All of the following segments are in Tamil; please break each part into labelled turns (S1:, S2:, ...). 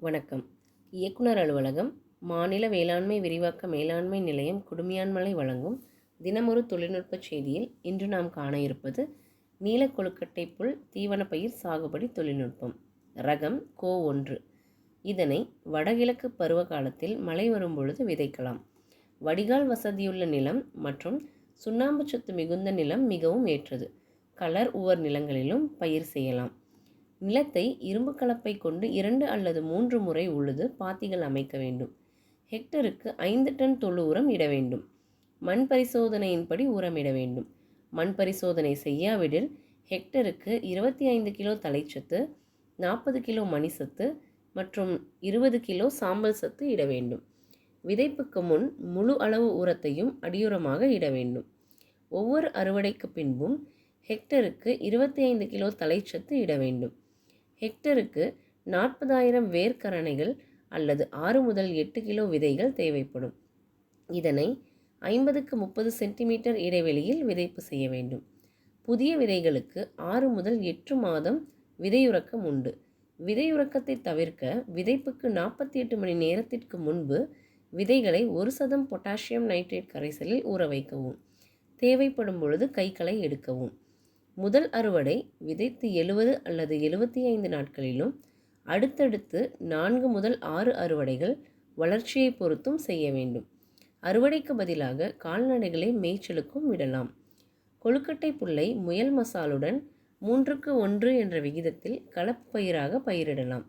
S1: வணக்கம். இயக்குனர் அலுவலகம் மாநில வேளாண்மை விரிவாக்க மேலாண்மை நிலையம் குடுமியான்மலை வழங்கும் தினமொரு தொழில்நுட்ப செய்தியில் இன்று நாம் காண இருப்பது நீலக்கொழுக்கட்டை புல் தீவனப்பயிர் சாகுபடி தொழில்நுட்பம். ரகம் கோ ஒன்று. இதனை வடகிழக்கு பருவ காலத்தில் மழை வரும் பொழுது விதைக்கலாம். வடிகால் வசதியுள்ள நிலம் மற்றும் சுண்ணாம்பு சத்து மிகுந்த நிலம் மிகவும் ஏற்றது. கலர் உவர் நிலங்களிலும் பயிர் செய்யலாம். நிலத்தை இரும்பு கலப்பை கொண்டு இரண்டு அல்லது மூன்று முறை உழுது பாத்திகள் அமைக்க வேண்டும். ஹெக்டருக்கு ஐந்து டன் தொழு உரம் இட வேண்டும். மண் பரிசோதனையின்படி உரமிட வேண்டும். மண் பரிசோதனை செய்யாவிடில் ஹெக்டருக்கு இருபத்தி ஐந்து கிலோ தலைச்சத்து நாற்பது கிலோ மணிசத்து மற்றும் இருபது கிலோ சாம்பல் சத்து இட வேண்டும். விதைப்புக்கு முன் முழு அளவு உரத்தையும் அடியுரமாக இட வேண்டும். ஒவ்வொரு அறுவடைக்கு பின்பும் ஹெக்டருக்கு இருபத்தி ஐந்து கிலோ தலைச்சத்து இட வேண்டும். ஹெக்டருக்கு நாற்பதாயிரம் வேர்க்கரணைகள் அல்லது ஆறு முதல் எட்டு கிலோ விதைகள் தேவைப்படும். இதனை ஐம்பதுக்கு முப்பது சென்டிமீட்டர் இடைவெளியில் விதைப்பு செய்ய வேண்டும். புதிய விதைகளுக்கு ஆறு முதல் எட்டு மாதம் விதையுறக்கம் உண்டு. விதையுறக்கத்தை தவிர்க்க விதைப்புக்கு நாற்பத்தி எட்டு மணி நேரத்திற்கு முன்பு விதைகளை ஒரு சதம் பொட்டாசியம் நைட்ரேட் கரைசலில் ஊற வைக்கவும். தேவைப்படும் பொழுது கைகளை எடுக்கவும். முதல் அறுவடை விதைத்து எழுபது அல்லது எழுபத்தி ஐந்து நாட்களிலும் அடுத்தடுத்து நான்கு முதல் ஆறு அறுவடைகள் வளர்ச்சியை பொறுத்தும் செய்ய வேண்டும். அறுவடைக்கு பதிலாக கால்நடைகளை மேய்ச்சலுக்கும் விடலாம். கொழுக்கட்டை புல்லை முயல் மசாலுடன் மூன்றுக்கு ஒன்று என்ற விகிதத்தில் கலப்பு பயிராக பயிரிடலாம்.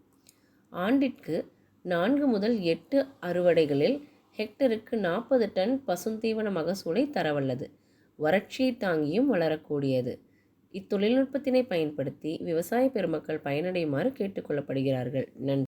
S1: ஆண்டிற்கு நான்கு முதல் எட்டு அறுவடைகளில் ஹெக்டருக்கு நாற்பது டன் பசுந்தீவன மகசூலை தரவல்லது. வறட்சியை தாங்கியும் வளரக்கூடியது. இத்தொழில்நுட்பத்தினை பயன்படுத்தி விவசாய பெருமக்கள் பயனடையுமாறு கேட்டுக்கொள்ளப்படுகிறார்கள். நன்றி.